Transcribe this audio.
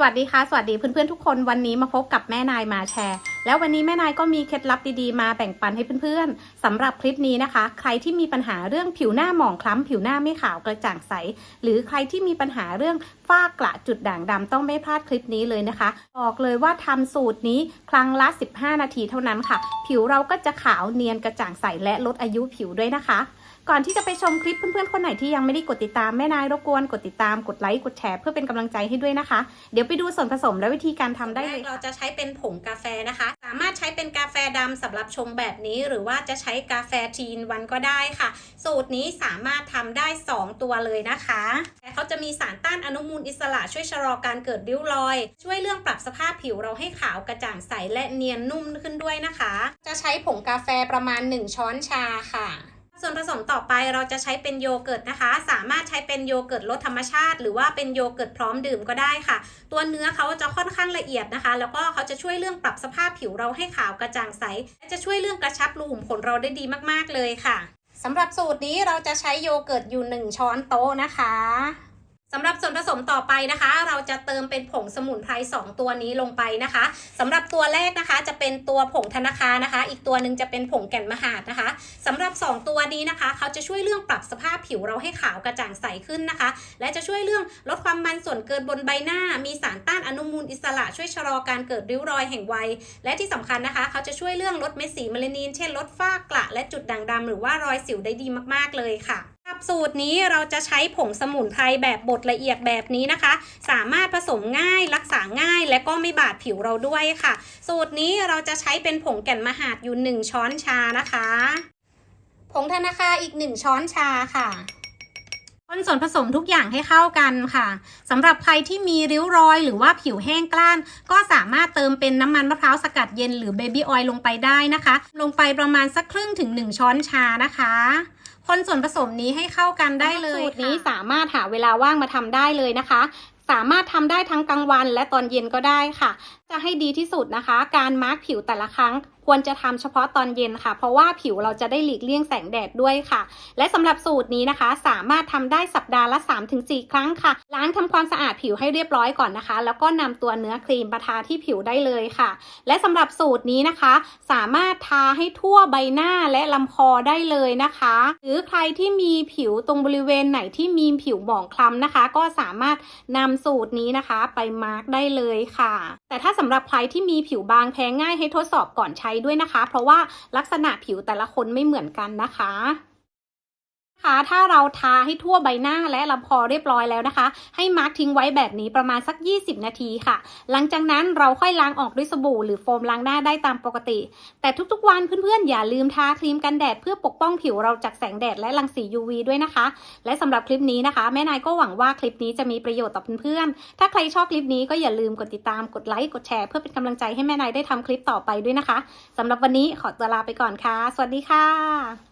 สวัสดีค่ะ สวัสดีเพื่อนๆทุกคนวันนี้มาพบกับแม่นายมาแชร์ แล้ววันนี้แม่นายก็มีเคล็ดลับดีๆมาแบ่งปันให้เพื่อนๆสำหรับคลิปนี้นะคะ ใครที่มีปัญหาเรื่องผิวหน้าหมองคล้ำผิวหน้าไม่ขาวกระจ่างใส หรือใครที่มีปัญหาเรื่องฝ้ากระจุดด่างดำต้องไม่พลาดคลิปนี้เลยนะคะบอกเลยว่าทำสูตรนี้ครั้งละ 15 นาทีเท่านั้นค่ะ ผิวเราก็จะขาวเนียนกระจ่างใสและลดอายุผิวด้วยนะคะ ก่อนที่จะไปชมคลิปเพื่อนๆคนไหนที่ยังไม่ได้กดติดตามแม่นายรบกวนกดติดตามกดไลค์กดแชร์เพื่อเป็นกำลังใจให้ด้วยนะคะ เดี๋ยวไปดูส่วนผสมและวิธีการทำได้เลยเราจะใช้เป็นผงกาแฟนะคะ สามารถใช้เป็นกาแฟดำสำหรับชงแบบนี้ หรือว่าจะใช้กาแฟทีนวันก็ได้ค่ะ สูตรนี้สามารถทำได้ 2 ตัวเลยนะคะแต่เขาจะมีสารต้านอนุมูลอิสระช่วยชะลอการเกิดริ้วรอย ช่วยเรื่องปรับสภาพผิวเราให้ขาวกระจ่างใสและเนียนนุ่มขึ้นด้วยนะคะ จะใช้ผงกาแฟประมาณ 1 ช้อนชาค่ะ ส่วนผสมต่อไปเราจะใช้เป็นโยเกิร์ตนะคะ สามารถใช้เป็นโยเกิร์ตรสธรรมชาติ หรือว่าเป็นโยเกิร์ตพร้อมดื่มก็ได้ค่ะ ตัวเนื้อเขาจะค่อนข้างละเอียดนะคะ แล้วก็เขาจะช่วยเรื่องปรับสภาพผิวเราให้ขาวกระจ่างใสและจะช่วยเรื่องกระชับรูขุมขนเราได้ดีมากๆเลยค่ะสำหรับสูตรนี้เราจะใช้โยเกิร์ตอยู่ 1 ช้อนโต๊ะนะคะ สำหรับส่วนผสมต่อไปนะคะ เราจะเติมเป็นผงสมุนไพร2ตัวนี้ลงไปนะคะสำหรับตัวแรกนะคะจะเป็นตัวผงธนาคารนะคะ อีกตัวหนึ่งจะเป็นผงแก่นมหาดนะคะสำหรับ 2 ตัวนี้นะคะ เขาจะช่วยเรื่องปรับสภาพผิวเราให้ขาวกระจ่างใสขึ้นนะคะ และจะช่วยเรื่องลดความมันส่วนเกินบนใบหน้า มีสารต้านอนุมูลอิสระช่วยชะลอการเกิดริ้วรอยแห่งวัย และที่สำคัญนะคะ เขาจะช่วยเรื่องลดเม็ดสีเมลานิน เช่นลดฝ้ากระและจุดด่างดำหรือว่ารอยสิวได้ดีมากๆเลยค่ะ บสูตรนี้เราจะใช้ผงสมุนไพรแบบบดละเอียดแบบนี้นะคะ สามารถผสมง่ายรักษาง่ายและก็ไม่บาดผิวเราด้วยค่ะ สูตรนี้เราจะใช้เป็นผงแก่นมหาดอยู่ 1 ช้อนชานะคะ ผงธนาคารอีก 1 ช้อนชาค่ะคนส่วนผสมทุกอย่างให้เข้ากันค่ะสำหรับใครที่มีริ้วรอยหรือว่าผิวแห้งกล้าน ก็สามารถเติมเป็นน้ำมันมะพร้าวสกัดเย็นหรือเบบี้ออยล์ลงไปได้นะคะ ลงไปประมาณสักครึ่งถึง 1 ช้อนชานะคะ คนส่วนผสมนี้ให้เข้ากันได้เลยสูตรนี้สามารถหาเวลาว่างมาทำได้เลยนะคะ สามารถทำได้ทั้งกลางวันและตอนเย็นก็ได้ค่ะ จะให้ดีที่สุดนะคะ การมาร์กผิวแต่ละครั้ง ควรจะทำเฉพาะตอนเย็นค่ะ เพราะว่าผิวเราจะได้หลีกเลี่ยงแสงแดดด้วยค่ะ และสำหรับสูตรนี้นะคะ สามารถทำได้สัปดาห์ละ 3-4 ครั้งค่ะ ล้างทำความสะอาดผิวให้เรียบร้อยก่อนนะคะ แล้วก็นำตัวเนื้อครีมประทาที่ผิวได้เลยค่ะ และสำหรับสูตรนี้นะคะ สามารถทาให้ทั่วใบหน้าและลำคอได้เลยนะคะ หรือใครที่มีผิวตรงบริเวณไหนที่มีผิวหมองคล้ำนะคะ ก็สามารถนำสูตรนี้นะคะ ไปมาร์กได้เลยค่ะ แต่ถ้าสำหรับใครที่มีผิวบางแพ้ง่ายให้ทดสอบก่อนใช้ด้วยนะคะ เพราะว่าลักษณะผิวแต่ละคนไม่เหมือนกันนะคะ คะถ้าเราทาให้ทั่วใบหน้าและลำคอเรียบร้อยแล้วนะคะ ให้มาร์กทิ้งไว้แบบนี้ประมาณสัก 20 นาทีค่ะ หลังจากนั้นเราค่อยล้างออกด้วยสบู่หรือโฟมล้างหน้าได้ตามปกติ แต่ทุกๆวันเพื่อนๆ อย่าลืมทาครีมกันแดดเพื่อปกป้องผิวเราจากแสงแดดและรังสี UV ด้วยนะคะ และสำหรับคลิปนี้นะคะ แม่นายก็หวังว่าคลิปนี้จะมีประโยชน์ต่อเพื่อนๆถ้าใครชอบคลิปนี้ก็อย่าลืมกดติดตามกดไลค์กดแชร์เพื่อเป็นกำลังใจให้แม่นายได้ทำคลิปต่อไปด้วยนะคะสำหรับวันนี้ขอตัวลาไปก่อนค่ะ สวัสดีค่ะ